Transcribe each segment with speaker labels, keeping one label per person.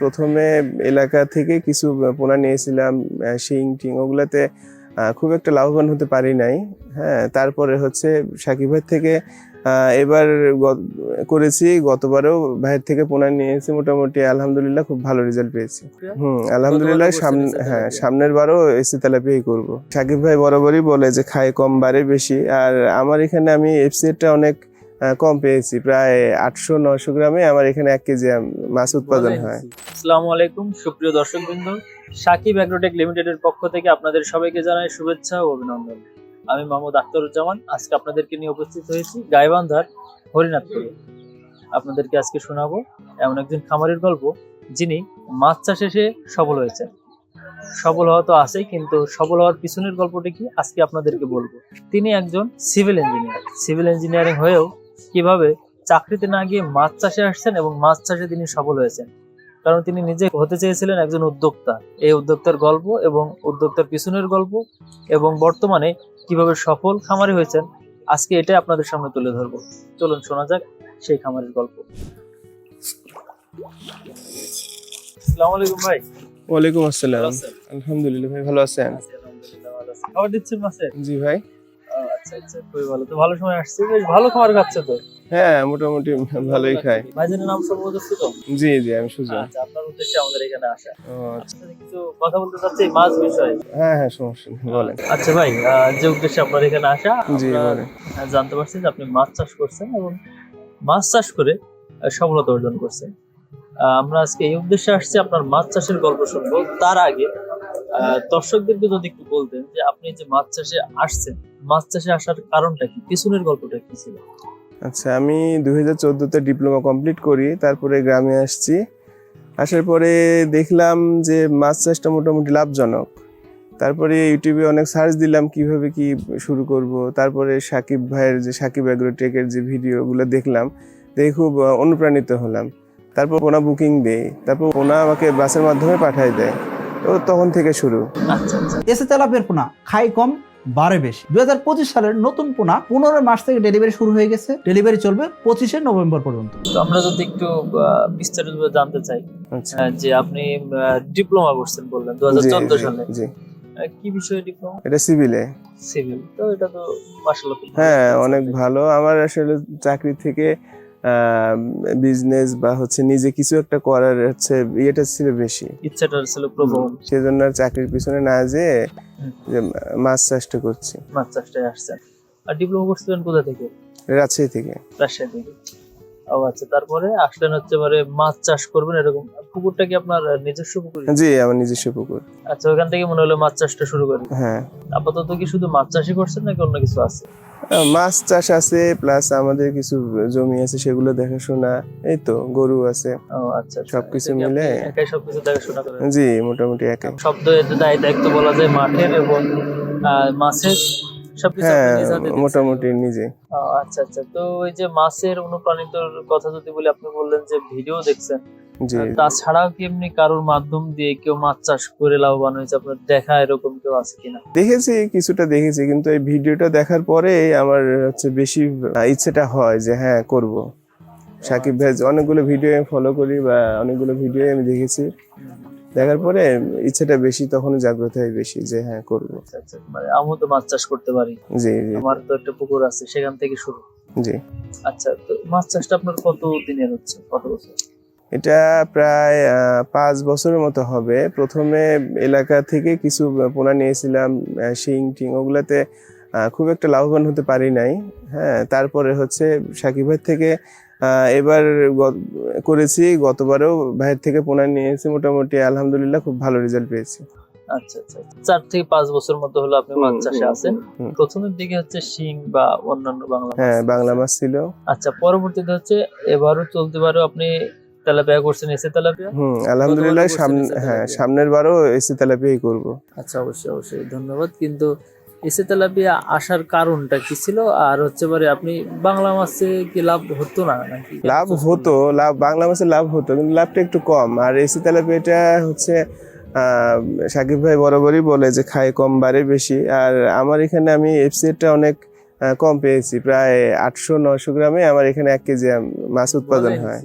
Speaker 1: প্রথমে এলাকা থেকে কিছু পোনা নিয়েছিলাম শিং টিং ওগুলাতে খুব একটা লাভবান হতে পারি নাই। হ্যাঁ তারপরে হচ্ছে সাকিব ভাইয়ের থেকে এবার করেছি গতবারেও ভাইয়ের থেকে পোনা নিয়েছি মোটামুটি আলহামদুলিল্লাহ খুব ভালো রেজাল্ট পেয়েছি। হুম আলহামদুলিল্লাহ সামনে হ্যাঁ সামনের বারও এসি তেলাপিয়াই করব। সাকিব ভাই বরাবরই বলে যে খায় কম বাড়ে বেশি। আর আমার এখানে আমি এফসিটা অনেক কম পেয়েছি প্রায় আটশো নয়শো গ্রামে আমার এখানে এক কেজি মাছ উৎপাদন হয়।
Speaker 2: আসসালামু। আলাইকুম সুপ্রিয় দর্শকবৃন্দ। সাকিব অ্যাগ্রোটেক লিমিটেডের পক্ষ থেকে আপনাদের সবাইকে জানাই শুভেচ্ছা ও অভিনন্দন। আমি মোহাম্মদ আখতারুজ্জামান আজকে আপনাদেরকে নিয়ে উপস্থিত হয়েছি গাইবান্ধার হরিনাথপুরে। আপনাদেরকে আজকে শোনাবো এমন একজন খামারের গল্প যিনি মাছ চাষে সে সফল হয়েছেন। সফল হওয়া তো আছেই কিন্তু সফল হওয়ার পিছনের গল্পটি কি আজকে আপনাদেরকে বলব। তিনি একজন সিভিল ইঞ্জিনিয়ার। সিভিল ইঞ্জিনিয়ারিং হয়েও কীভাবে চাকরিতে না গিয়ে মাছ চাষে আসছেন এবং মাছ চাষে তিনি সফল হয়েছেন। কারণ তিনি নিজে হতে চেয়েছিলেন একজন উদ্যোক্তা। এই উদ্যোক্তার গল্প এবং উদ্যোক্তার পিছনের গল্প এবং বর্তমানে কীভাবে সফল খামারি হয়েছেন আজকে এটাই আপনাদের সামনে তুলে ধরবো। চলুন শোনা যাক সেই খামারের গল্প। আসসালামু আলাইকুম ভাই।
Speaker 1: ওয়ালাইকুম আসসালাম। আলহামদুলিল্লাহ ভাই ভালো আছেন?
Speaker 2: আলহামদুলিল্লাহ ভালো আছি। খাবার দিচ্ছেন
Speaker 1: জি ভাই।
Speaker 2: আচ্ছা আচ্ছা খুবই ভালো। তো ভালো সময় আসছে। বেশ ভালো খাবার খাচ্ছে তো।
Speaker 1: হ্যাঁ মোটামুটি ভালোই খাই
Speaker 2: ভাইজানের নাম সম্ভবত ছিল
Speaker 1: জি জি আমি সুজন।
Speaker 2: আচ্ছা আপনার উদ্দেশ্যে আমাদের এখানে আসা।
Speaker 1: আচ্ছা।
Speaker 2: কিছু কথা বলতে চাচ্ছি মাছ বিষয়ে?
Speaker 1: হ্যাঁ হ্যাঁ সমস্যা নেই বলেন।
Speaker 2: আচ্ছা ভাই যে উদ্দেশ্যে আপনার এখানে আসা
Speaker 1: জি বলেন।
Speaker 2: জানতে পারছি যে আপনি মাছ চাষ করছেন এবং মাছ চাষ করে সফলতা অর্জন করছেন। আমরা আজকে এই উদ্দেশ্যে আসছি আপনার মাছ চাষের গল্প শুনব। তার আগে দর্শকদেরকে যদি একটু বলতেন যে আপনি যে মাছ চাষে আসছেন মাছ চাষে আসার কারণটা কি? পিছনের গল্পটা কি ছিল?
Speaker 1: আচ্ছা আমি দুই হাজার চোদ্দোতে ডিপ্লোমা কমপ্লিট করি তারপরে গ্রামে আসছি। আসার পরে দেখলাম যে মাছ চাষটা মোটামুটি লাভজনক। তারপরে ইউটিউবে অনেক সার্চ দিলাম কীভাবে কি শুরু করব। তারপরে সাকিব ভাইয়ের যে সাকিব অ্যাগ্রোটেকের যে ভিডিওগুলো দেখলাম দেখে খুব অনুপ্রাণিত হলাম। তারপর ওনা বুকিং দেই তারপর ওনা আমাকে বাসের মাধ্যমে পাঠায় দেয়। তো তখন থেকে শুরু।
Speaker 2: আচ্ছা আচ্ছা।
Speaker 3: এসে তেলাপের পোনা খাই কম বাড়ে বেশি। দুই হাজার পঁচিশ সালের নতুন পোনা পনেরো মাস থেকে ডেলিভারি শুরু হয়ে গেছে। ডেলিভারি চলবে পঁচিশে নভেম্বর পর্যন্ত।
Speaker 2: তো আমরা যদি একটু বিস্তারিত জানতে চাই
Speaker 1: আচ্ছা।
Speaker 2: যে আপনি ডিপ্লোমা করছেন বললেন দু সালে। কি বিষয়ে ডিপ্লোমা?
Speaker 1: এটা সিভিলে
Speaker 2: সিভিল তো এটা তো মাসাল্লাহ
Speaker 1: হ্যাঁ অনেক ভালো। আমার আসলে চাকরি থেকে বিজনেস বা হচ্ছে নিজে কিছু একটা করার হচ্ছে ইয়েটা ছিল বেশি।
Speaker 2: ইচ্ছাটা ছিল প্রবল।
Speaker 1: সেজন্য আর চাকরির পিছনে না যেয়ে যে মাছ চাষটা করছি।
Speaker 2: মাছ চাষটায় আসছেন। আর ডিপ্লোমা করছিলেন কোথা থেকে?
Speaker 1: রাজশাহী থেকে।
Speaker 2: রাজশাহী থেকে। ও আচ্ছা তারপরে আসলেন হচ্ছে এবারে মাছ চাষ করবেন এরকম। পুকুরটা কি আপনার নিজস্ব পুকুর?
Speaker 1: জি আমার নিজস্ব পুকুর।
Speaker 2: আচ্ছা ওখান থেকে মনে হলো মাছ চাষটা শুরু করি
Speaker 1: হ্যাঁ।
Speaker 2: আপাতত কি শুধু মাছ চাষই করছেন নাকি অন্য কিছু আছে?
Speaker 1: মাছ চাষ আছে প্লাস আমাদের কিছু জমি আছে সেগুলো দেখাশোনা এই তো গরু আছে।
Speaker 2: ও আচ্ছা আচ্ছা।
Speaker 1: সবকিছু
Speaker 2: আপনি
Speaker 1: মিলে?
Speaker 2: একাই সবকিছু দেখাশোনা করেন?
Speaker 1: জি মোটামুটি একা
Speaker 2: শব্দ দায় দায়িত্ব বলা যায় মাঠের এবং আহ, মাছের। সবকিছু
Speaker 1: হ্যাঁ। মোটামুটি নিজে।
Speaker 2: আচ্ছা আচ্ছা। তো ওই যে মাছের অনুপ্রাণিতর কথা যদি বলি আপনি বললেন যে ভিডিও দেখছেন। তাছাড়াও কি এমনি কারোর মাধ্যম দিয়ে কেউ মাছ চাষ করে লাভবান হয়েছে? আপনার দেখা এরকম কেউ আছে কিনা?
Speaker 1: দেখেছি কিছুটা দেখেছি কিন্তু এই ভিডিওটা দেখার পরে আমার হচ্ছে বেশি ইচ্ছেটা হয় যে হ্যাঁ করব। সাকিব ভাই অনেকগুলো ভিডিও আমি ফলো করি বা অনেকগুলো ভিডিও আমি দেখেছি। দেখার পরে ইচ্ছেটা বেশি তখন জাগ্রত হয় বেশি যে হ্যাঁ করব।
Speaker 2: আচ্ছা আচ্ছা মানে আমিও তো মাছ চাষ করতে পারি।
Speaker 1: জি জি।
Speaker 2: আমার তো একটা পুকুর আছে সেখান থেকে শুরু।
Speaker 1: জি।
Speaker 2: আচ্ছা তো মাছ চাষটা আপনার কত দিনের হচ্ছে? কত বছর?
Speaker 1: এটা প্রায় পাঁচ বছরের মতো হবে। প্রথমে এলাকা থেকে কিছু পোনা নিয়েছিলাম শিং টিং ওগুলাতে খুব একটা লাভবান হতে পারি নাই। হ্যাঁ তারপরে হচ্ছে সাকিবের থেকে এবার করেছি গতবারও ভাইয়ের থেকে পোনা নিয়েছি মোটামুটি আলহামদুলিল্লাহ খুব ভালো রেজাল্ট পেয়েছি।
Speaker 2: আচ্ছা আচ্ছা আচ্ছা। চার থেকে পাঁচ বছর মতো হলো আপনি মাছ
Speaker 1: হুম,
Speaker 2: চাষে আছেন। প্রথমের দিকে হচ্ছে শিং বা অন্যান্য বাংলা
Speaker 1: হ্যাঁ বাংলা মাছ ছিল।
Speaker 2: আচ্ছা পরবর্তীতে হচ্ছে এবারও চলতে পারে আপনি তেলাপিয়া করছেন এসে তেলাপিয়া?
Speaker 1: হুম আলহামদুলিল্লাহ সামনে হ্যাঁ সামনের বারও এসি তেলাপিয়াই করব।
Speaker 2: আচ্ছা অবশ্যই অবশ্যই ধন্যবাদ। কিন্তু এসে তেলাপিয়া আসার কারণটা কি ছিল? আর হচ্ছে পারে আপনি বাংলা মাছে কি লাভ হতো না নাকি?
Speaker 1: লাভ হতো লাভ বাংলা মাছের লাভ হতো কিন্তু লাভটা একটু কম। আর এসি তেলাপিয়াটা হচ্ছে সাকিব ভাই বরাবরই বলে যে খায় কম বাড়ে বেশি। আর আমার এখানে আমি এফসিটা অনেক কম পেয়েছি। প্রায় আটশো নয়শো গ্রামে আমার এখানে এক কেজি মাছ উৎপাদন হয়।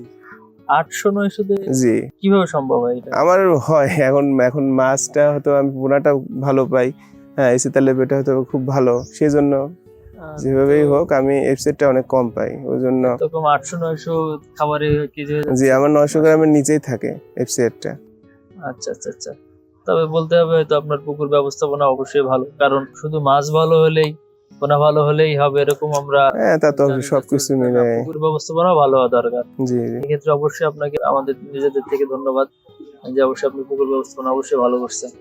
Speaker 2: আটশো নয়শোতে
Speaker 1: জি।
Speaker 2: কীভাবে সম্ভব হয়
Speaker 1: আমার হয় এখন এখন মাছটা হয়তো আমি পোনাটা ভালো পাই। হ্যাঁ এসি তাহলে বেটা হয়তো খুব ভালো। সেই জন্য যেভাবেই হোক আমি এফসেটটা অনেক কম পাই ওই জন্য
Speaker 2: আটশো নয়শো খাবারে
Speaker 1: জি আমার নয়শো গ্রামের নিচেই থাকে এফসেটটা
Speaker 2: আচ্ছা আচ্ছা আচ্ছা। তবে বলতে হবে হয়তো আপনার পুকুর ব্যবস্থাপনা অবশ্যই ভালো কারণ শুধু মাছ ভালো হলেই পোনা ভালো হলেই হবে এরকম আমরা
Speaker 1: হ্যাঁ তা তো সবকিছু মিলে।
Speaker 2: পুকুর ব্যবস্থাপনা ভালো হওয়া দরকার।
Speaker 1: জি জি।
Speaker 2: এক্ষেত্রে অবশ্যই আপনাকে আমাদের নিজেদের থেকে ধন্যবাদ যে অবশ্যই আপনি পুকুর ব্যবস্থাপনা অবশ্যই ভালো করছেন।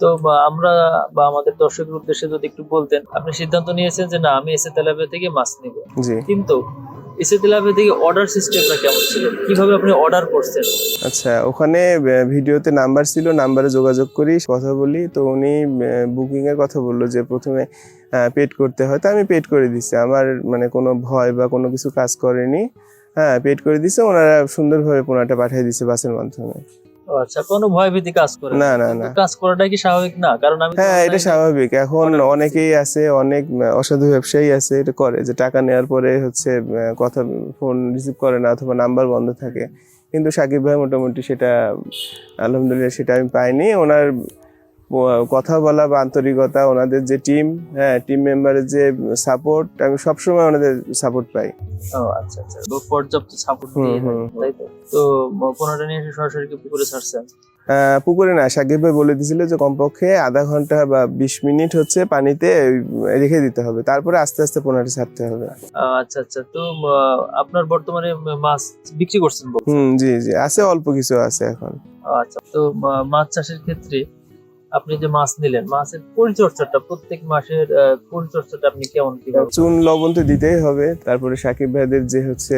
Speaker 2: তো আমরা বা আমাদের দর্শকের উদ্দেশ্যে যদি একটু বলতেন আপনি সিদ্ধান্ত নিয়েছেন যে না আমি এসে তেলাপিয়া থেকে মাছ নিব। কিন্তু এসে তেলাপিয়া থেকে অর্ডার সিস্টেমটা কেমন ছিল? কীভাবে আপনি অর্ডার করছেন?
Speaker 1: আচ্ছা ওখানে ভিডিওতে নাম্বার ছিল নাম্বারে যোগাযোগ করি কথা বলি। তো উনি বুকিং এর কথা বলল যে প্রথমে পেড করতে হয়। তো আমি পেড করে দিছি। আমার মানে কোনো ভয় বা কোনো কিছু কাজ করেনি। হ্যাঁ পেড করে দিছে। ওনারা সুন্দরভাবে পোনাটা পাঠিয়ে দিছে বাসের মাধ্যমে।
Speaker 2: আচ্ছা কোনো ভয়ভীতি কাজ করে
Speaker 1: না। না না
Speaker 2: কাজ করাটা কি স্বাভাবিক? না কারণ আমি
Speaker 1: হ্যাঁ এটা স্বাভাবিক। এখন অনেকেই আছে অনেক অসাধু ব্যবসায়ী আছে এটা করে যে টাকা নেওয়ার পরে হচ্ছে কথা ফোন রিসিভ করে না অথবা নাম্বার বন্ধ থাকে। কিন্তু সাকিব ভাই মোটামুটি সেটা আলহামদুলিল্লাহ সেটা আমি পাইনি। ওনার কথা বলা বা আন্তরিকতা ওনাদের যে টিম হ্যাঁ টিম মেম্বারের যে সাপোর্ট আমি সবসময় ওনাদের সাপোর্ট পাই।
Speaker 2: ও আচ্ছা আচ্ছা। পর্যাপ্ত সাপোর্ট তাই তো? তো পনেরোটা নিয়ে সরাসরি কি পুকুরে ছাড়ছেন?
Speaker 1: পুকুরে না সাকিব ভাই বলে দিছিল যে কমপক্ষে আধা ঘণ্টা বা বিশ মিনিট হচ্ছে পানিতে রেখে দিতে হবে। তারপরে আস্তে আস্তে পোনাটা ছাড়তে হবে।
Speaker 2: আচ্ছা আচ্ছা। তো আপনার বর্তমানে মাছ বিক্রি করছেন
Speaker 1: হুম জি জি। আছে অল্প কিছু আছে এখন।
Speaker 2: আচ্ছা। তো মাছ চাষের ক্ষেত্রে আপনি যে মাছ নিলেন মাছের পরিচর্যাটা প্রত্যেক মাসের পরিচর্যাটা আপনি কেমন
Speaker 1: চুন লবণ তো দিতেই হবে। তারপরে সাকিব ভাইদের যে হচ্ছে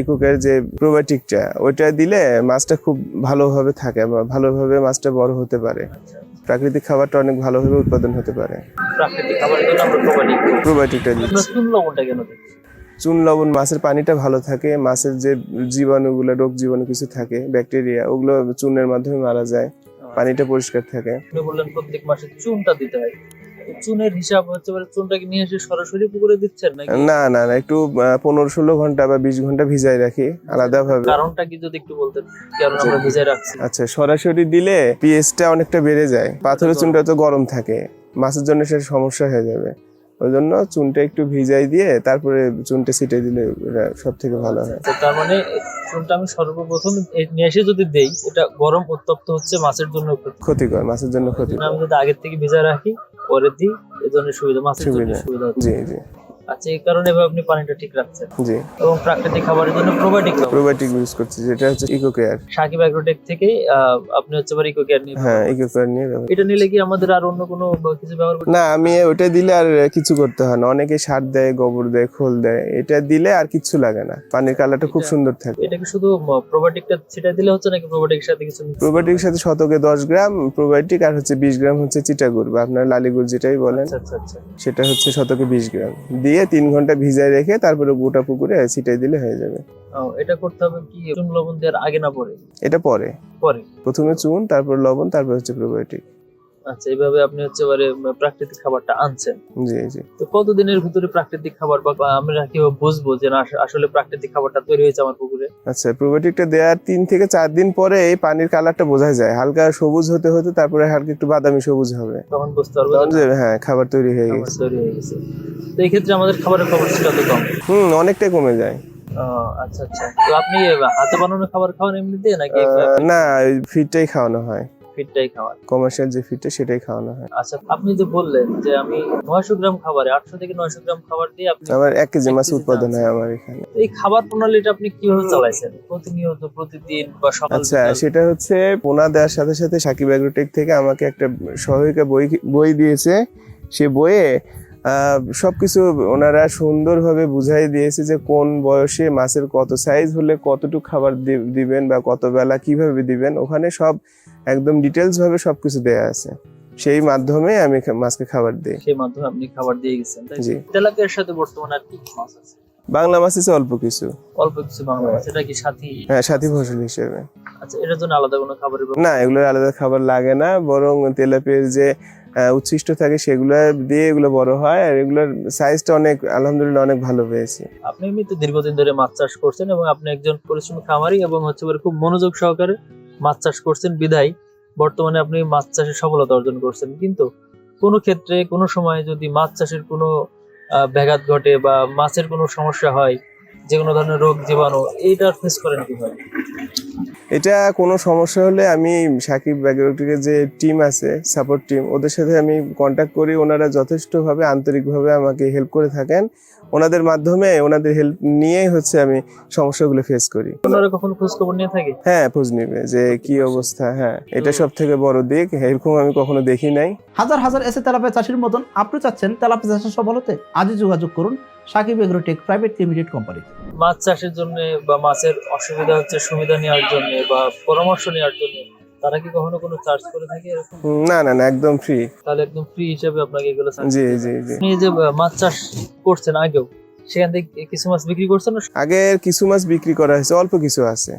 Speaker 1: ইকুকের যে প্রোবায়োটিকটা ওইটা দিলে মাছটা খুব ভালোভাবে থাকে বা ভালোভাবে মাছটা বড় হতে পারে।
Speaker 2: আচ্ছা,
Speaker 1: প্রাকৃতিক খাবারটা অনেক ভালোভাবে উৎপাদন হতে পারে।
Speaker 2: প্রাকৃতিক খাবারের জন্য আমরা প্রোবায়োটিক
Speaker 1: প্রোবায়োটিকটা দিচ্ছি।
Speaker 2: চুন লবণটা কেন?
Speaker 1: চুন লবণ মাছের পানিটা ভালো থাকে। মাছের যে জীবাণুগুলো রোগ জীবাণু কিছু থাকে ব্যাকটেরিয়া ওগুলো চুনের মাধ্যমে মারা যায়। পানিটা পরিষ্কার থাকে।
Speaker 2: বললেন প্রত্যেক মাসে চুনটা দিতে হয়। চুনের হিসাব হচ্ছে মানে চুনটাকে নিয়ে এসে সরাসরি পুকুরে দিচ্ছেন নাকি?
Speaker 1: না না না একটু পনেরো ষোলো ঘণ্টা বা বিশ ঘণ্টা ভিজাই রাখি আলাদাভাবে।
Speaker 2: কারণটা কি যদি একটু বলতেন কারণ আমরা ভিজায় রাখছি?
Speaker 1: আচ্ছা সরাসরি দিলে পিএইচটা অনেকটা বেড়ে যায়। পাথরের চুনটা তো গরম থাকে মাছের জন্য সেটা সমস্যা হয়ে যাবে। ওই জন্য চুনটা একটু ভিজাই দিয়ে তারপরে চুনটা ছিটে দিলে সব থেকে ভালো হয়।
Speaker 2: তার মানে চুনটা আমি সর্বপ্রথম নিয়ে এসে যদি দেই এটা গরম উত্তপ্ত হচ্ছে মাছের জন্য
Speaker 1: ক্ষতিকর মাছের জন্য ক্ষতিকর।
Speaker 2: আমি যদি আগের থেকে ভিজা রাখি পরে দিই এই জন্য সুবিধা মাছের জন্য
Speaker 1: সুবিধা।
Speaker 2: সুবিধা
Speaker 1: জি জি।
Speaker 2: আচ্ছা এই কারণে আপনি পানিটা ঠিক রাখছেন।
Speaker 1: জি।
Speaker 2: এবং প্রাকৃতিক খাবারের জন্য প্রোবায়োটিক
Speaker 1: প্রোবায়োটিক ইউজ করছি যেটা হচ্ছে ইকো কেয়ার
Speaker 2: সাকিব অ্যাগ্রোটেক থেকে আপনি হচ্ছে আবার ইকো কেয়ার নিয়ে
Speaker 1: হ্যাঁ ইকো কেয়ার নিয়ে
Speaker 2: এটা নিলে কি আমাদের আর অন্য কোনো কিছু ব্যবহার করতে
Speaker 1: না আমি ওইটা দিলে আর কিছু করতে হয় না। অনেকে সার দেয় গোবর দেয় খোল দেয়। এটা দিলে আর কিছু লাগে না। পানির কালারটা খুব সুন্দর থাকে।
Speaker 2: এটা কি শুধু প্রোবায়োটিকটা সেটা দিলে হচ্ছে নাকি প্রোবায়োটিকের সাথে কিছু
Speaker 1: প্রোবায়োটিকের সাথে শতকে দশ গ্রাম প্রোবায়োটিক আর হচ্ছে বিশ গ্রাম হচ্ছে চিটাগুড় বা আপনার লালিগুড় যেটাই বলেন।
Speaker 2: আচ্ছা আচ্ছা আচ্ছা।
Speaker 1: সেটা হচ্ছে শতকে বিশ গ্রাম। দিয়ে তিন ঘণ্টা ভিজায় রেখে তারপরে গোটা পুকুরে ছিটাই দিলে হয়ে যাবে।
Speaker 2: এটা করতে হবে কি চুন লবণ দেওয়ার আগে না পরে?
Speaker 1: এটা পরে।
Speaker 2: পরে।
Speaker 1: প্রথমে চুন তারপর লবণ তারপর হচ্ছে প্রোবায়োটিক
Speaker 2: আচ্ছা এইভাবে আপনি হচ্ছে এবারে প্রাকৃতিক খাবারটা আনছেন।
Speaker 1: জি জি।
Speaker 2: তো কতদিনের ভিতরে প্রাকৃতিক খাবার বা আমরা কীভাবে বুঝব যে না আসলে প্রাকৃতিক খাবারটা তৈরি হয়েছে আমার পুকুরে?
Speaker 1: আচ্ছা প্রোবায়োটিকটা দেওয়ার তিন থেকে চার দিন পরে এই পানির কালারটা বোঝা যায়। হালকা সবুজ হতে হতে তারপরে হালকা একটু বাদামি সবুজ হবে।
Speaker 2: তখন বুঝতে পারব
Speaker 1: হ্যাঁ খাবার তৈরি হয়ে
Speaker 2: খাবার
Speaker 1: গেছে।
Speaker 2: তৈরি হয়ে গেছে। তো এই ক্ষেত্রে আমাদের খাবারের খরচটা তো কম?
Speaker 1: হুম অনেকটাই কমে যায়।
Speaker 2: আচ্ছা আচ্ছা। তো আপনি হাতে বানানো খাবার খাওয়ান এমনিতে নাকি
Speaker 1: না ওই ফিডটাই খাওয়ানো হয়।
Speaker 2: ফিটটাই খাওয়ান।
Speaker 1: কমার্শিয়াল যে ফিডটা সেটাই খাওয়ানো হয়।
Speaker 2: আচ্ছা আপনি যে বললেন যে আমি নয়শো গ্রাম খাবারে আটশো থেকে নয়শো গ্রাম খাবার দিয়ে আপনি
Speaker 1: আমার এক কেজি মাছ উৎপাদন হয় আমার এখানে।
Speaker 2: এই খাবার প্রণালীটা আপনি কীভাবে চালাইছেন? প্রতিনিয়ত প্রতিদিন বা সকাল
Speaker 1: আচ্ছা সেটা হচ্ছে পোনা দেওয়ার সাথে সাথে সাকিব অ্যাগ্রোটেক থেকে আমাকে একটা সহায়িকা বই বই দিয়েছে। সে বইয়ে সবকিছু ওনারা সুন্দরভাবে বুঝাই দিয়েছে যে কোন বয়সে মাছের কত সাইজ হলে কতটুকু খাবার দিবেন বা কত বেলা কীভাবে দিবেন ওখানে সব একদম ডিটেলস ভাবে সবকিছু দেয়া আছে। সেই মাধ্যমে আমি মাছকে খাবার দিই।
Speaker 2: সেই মাধ্যমে আপনি খাবার দিয়ে গেছেন
Speaker 1: জি।
Speaker 2: তেলাপিয়ার সাথে বর্তমানে আর কি মাছ আছে?
Speaker 1: বাংলা মাছ আছে অল্প কিছু।
Speaker 2: অল্প কিছু বাংলা মাছ এটা কি সাথী?
Speaker 1: হ্যাঁ সাথী ফসল হিসেবে।
Speaker 2: আচ্ছা এটার জন্য আলাদা কোনো খাবারের
Speaker 1: না এগুলোর আলাদা খাবার লাগে না বরং তেলাপিয়ার যে উচ্ছিষ্ট থাকে, সেগুলো দিয়ে এগুলো বড় হয়, আর এগুলোর সাইজটা অনেক, আলহামদুলিল্লাহ অনেক ভালো পেয়েছি
Speaker 2: আপনি এমনিতে দীর্ঘদিন ধরে মাছ চাষ করছেন এবং আপনি একজন পরিশ্রমী খামারি এবং হচ্ছে খুব মনোযোগ সহকারে মাছ চাষ করছেন বিধায় বর্তমানে আপনি মাছ চাষে সফলতা অর্জন করছেন। কিন্তু কোনো ক্ষেত্রে, কোনো সময় যদি মাছ চাষের কোনো ব্যাঘাত ঘটে বা মাছের কোনো সমস্যা হয় যে কোনো ধরনের রোগ জীবাণু এইটার ফেস করেন কীভাবে?
Speaker 1: এটা কোনো সমস্যা হলে আমি সাকিব ব্যাগরটিকে যে টিম আছে সাপোর্ট টিম ওদের সাথে আমি কন্ট্যাক্ট করি। ওনারা যথেষ্টভাবে, আন্তরিকভাবে আমাকে হেল্প করে থাকেন। ওনাদের মাধ্যমে ওনাদের হেল্প নিয়েই হচ্ছে আমি সমস্যাগুলো ফেস করি।
Speaker 2: কখনো খোঁজ খবর নিয়ে থাকে?
Speaker 1: হ্যাঁ খোঁজ নিবে যে কি অবস্থা হ্যাঁ। এটা সব থেকে বড় দিক এরকম আমি কখনো দেখি নাই।
Speaker 3: হাজার হাজার এসে তেলাপিয়া চাষির মতন আপনি চাচ্ছেন তেলাপিয়া চাষের সফল হতে আজই যোগাযোগ করুন Sakib Agrotech private limited company
Speaker 2: মাছ চাষের জন্য বা মাছের অসুবিধা হচ্ছে সুবিধা নেওয়ার জন্য বা পরামর্শ নেওয়ার জন্য। তারা কি কখনো কোনো চার্জ করে থাকে এরকম?
Speaker 1: না না না একদম ফ্রি
Speaker 2: তাহলে একদম ফ্রি হিসেবে আপনাকে এগুলো
Speaker 1: জি জি জি।
Speaker 2: আপনি এই যে মাছ চাষ করছেন আগেও সেখান থেকে কিছু মাছ বিক্রি করছেন
Speaker 1: আগে কিছু মাছ বিক্রি করা হয়েছে অল্প কিছু আছে।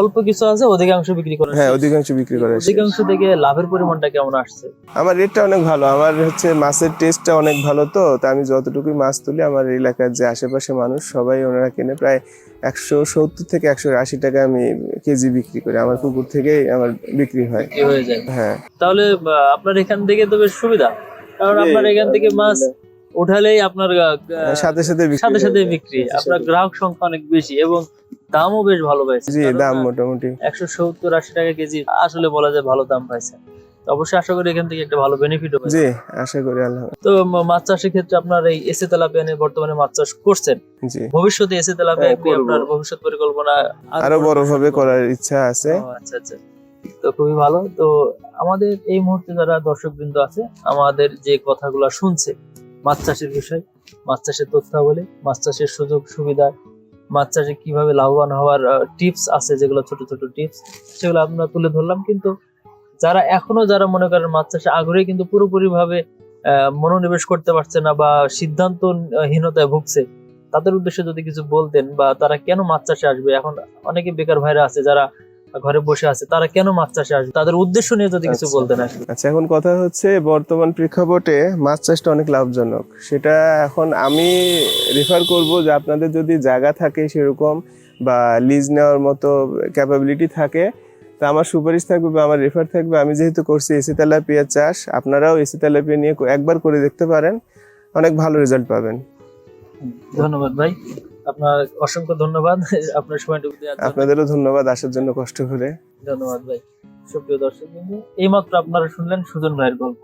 Speaker 2: অল্প কিছু আছে অধিকাংশ বিক্রি করেন
Speaker 1: হ্যাঁ অধিকাংশ বিক্রি করা
Speaker 2: অধিকাংশ থেকে লাভের পরিমাণটা কেমন আসছে?
Speaker 1: আমার রেটটা অনেক ভালো। আমার হচ্ছে মাছের টেস্টটা অনেক ভালো তো তা আমি যতটুকুই মাছ তুলি আমার এলাকার যে আশেপাশে মানুষ সবাই ওনারা কিনে প্রায় একশো সত্তর থেকে একশো আশি টাকা আমি কেজি বিক্রি করি। আমার পুকুর থেকেই আমার বিক্রি হয়।
Speaker 2: হয়ে যায়।
Speaker 1: হ্যাঁ।
Speaker 2: তাহলে আপনার এখান থেকে তো বেশ সুবিধা। কারণ আপনার এখান থেকে মাছ উঠালেই আপনার
Speaker 1: সাথে সাথে
Speaker 2: সাথে সাথে বিক্রি। আপনার গ্রাহক সংখ্যা অনেক বেশি এবং দামও বেশ ভালো পাইছে
Speaker 1: জি দাম মোটামুটি।
Speaker 2: একশো সত্তর আশি টাকা কেজি আসলে বলা যায় ভালো দাম পাইছে অবশ্যই আশা করি এখান থেকে একটা ভালো বেনিফিট হবে
Speaker 1: জি আশা করি আল্লাহ
Speaker 2: তো মাছ চাষের ক্ষেত্রে আপনার এই এসে তেলাপিয়া নিয়ে বর্তমানে মাছ চাষ করছেন।
Speaker 1: জি।
Speaker 2: ভবিষ্যতে এসে তেলাপিয়া
Speaker 1: হ্যাঁ,
Speaker 2: কি আপনার ভবিষ্যৎ পরিকল্পনা
Speaker 1: আরও বড় ভাবে করার ইচ্ছা আছে।
Speaker 2: আচ্ছা আচ্ছা। তো খুবই ভালো। তো আমাদের এই মুহূর্তে যারা দর্শক বৃন্দ আছে আমাদের যে কথাগুলো শুনছে মাছ চাষের বিষয় মাছ চাষের তথ্যাবলী মাছ চাষের সুযোগ সুবিধা মাছ চাষে কীভাবে লাভবান হওয়ার টিপস আছে যেগুলো ছোট ছোট টিপস সেগুলো আমরা তুলে ধরলাম। কিন্তু যারা এখনও যারা মনে করেন মাছ চাষে আগ্রহী কিন্তু পুরোপুরি ভাবে আহ, মনোনিবেশ করতে পারছে না বা সিদ্ধান্তহীনতায় ভুগছে তাদের উদ্দেশ্যে যদি কিছু বলতেন বা তারা কেন মাছ চাষে আসবে? এখন অনেকে বেকার ভাইরা আছে যারা ঘরে বসে আছে তারা কেন মাছ চাষে আসবে? তাদের উদ্দেশ্য নিয়ে যদি কিছু
Speaker 1: আচ্ছা।
Speaker 2: বলতেন
Speaker 1: আচ্ছা এখন কথা হচ্ছে বর্তমান প্রেক্ষাপটে মাছ চাষটা অনেক লাভজনক। সেটা এখন আমি রেফার করব যে আপনাদের যদি জায়গা থাকে সেরকম বা লিজ নেওয়ার মতো ক্যাপাবিলিটি থাকে তা আমার সুপারিশ থাকবে বা আমার রেফার থাকবে। আমি যেহেতু করছি এসি তেলাপিয়া চাষ আপনারাও এসি তেলাপিয়া নিয়ে একবার করে দেখতে পারেন অনেক ভালো রেজাল্ট পাবেন।
Speaker 2: ধন্যবাদ ভাই। আপনার অসংখ্য ধন্যবাদ। আপনার সময়টুকু
Speaker 1: আপনাদেরও ধন্যবাদ আসার জন্য কষ্ট করে।
Speaker 2: ধন্যবাদ ভাই। সুপ্রিয় দর্শক বিন্দু এইমাত্র আপনারা শুনলেন সুজন ভাইয়ের গল্প।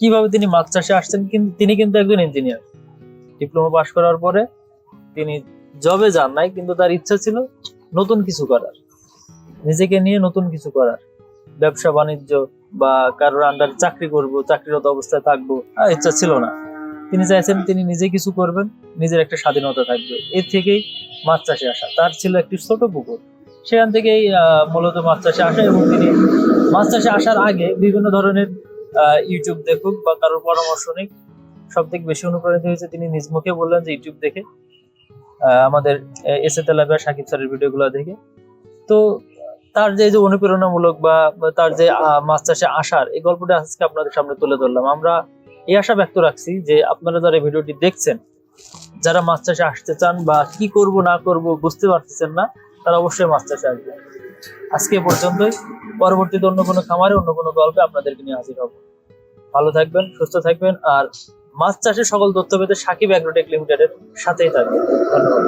Speaker 2: কীভাবে তিনি মাছ চাষে আসছেন কিন্তু তিনি কিন্তু একজন ইঞ্জিনিয়ার ডিপ্লোমা পাশ করার পরে তিনি জবে যান নাই কিন্তু তার ইচ্ছা ছিল নতুন কিছু করার। নিজেকে নিয়ে নতুন কিছু করার। ব্যবসা বাণিজ্য বা কারোর আন্ডার চাকরি করব চাকরিরত অবস্থায় থাকব ইচ্ছা ছিল না। তিনি চাইছেন তিনি নিজে কিছু করবেন, নিজের একটা স্বাধীনতা থাকবে। এর থেকেই মাছ চাষে আসা। তার ছিল একটি ছোট পুকুর। সেখান থেকেই মূলত মাছ চাষে আসা এবং তিনি মাছ চাষে আসার আগে বিভিন্ন ধরনের ইউটিউব দেখুক বা কারোর পরামর্শ নিক। সব থেকে বেশি অনুপ্রাণিত হয়েছে তিনি নিজ মুখে বললেন যে, ইউটিউব দেখে আমাদের এসে তেলাপিয়া সাকিব স্যারের ভিডিওগুলো দেখে। তো তার যে যে অনুপ্রেরণামূলক বা তার যে মাছ চাষে আসার, এই গল্পটা আজকে আপনাদের সামনে তুলে ধরলাম। আমরা এই আশা ব্যক্ত রাখছি যে আপনারা যারা ভিডিওটি দেখছেন, যারা মাছ চাষে আসতে চান বা কি করব, না করব বুঝতে পারতেছেন না, তারা অবশ্যই মাছ চাষে আসবে আজকে পর্যন্তই। পরবর্তীতে অন্য কোনো খামারে, অন্য কোনো গল্পে আপনাদেরকে নিয়ে হাজির হব। ভালো থাকবেন, সুস্থ থাকবেন, আর মাছ চাষের সকল তথ্য পেতে সাকিব অ্যাগ্রোটেক লিমিটেডের সাথেই থাকবেন। ধন্যবাদ।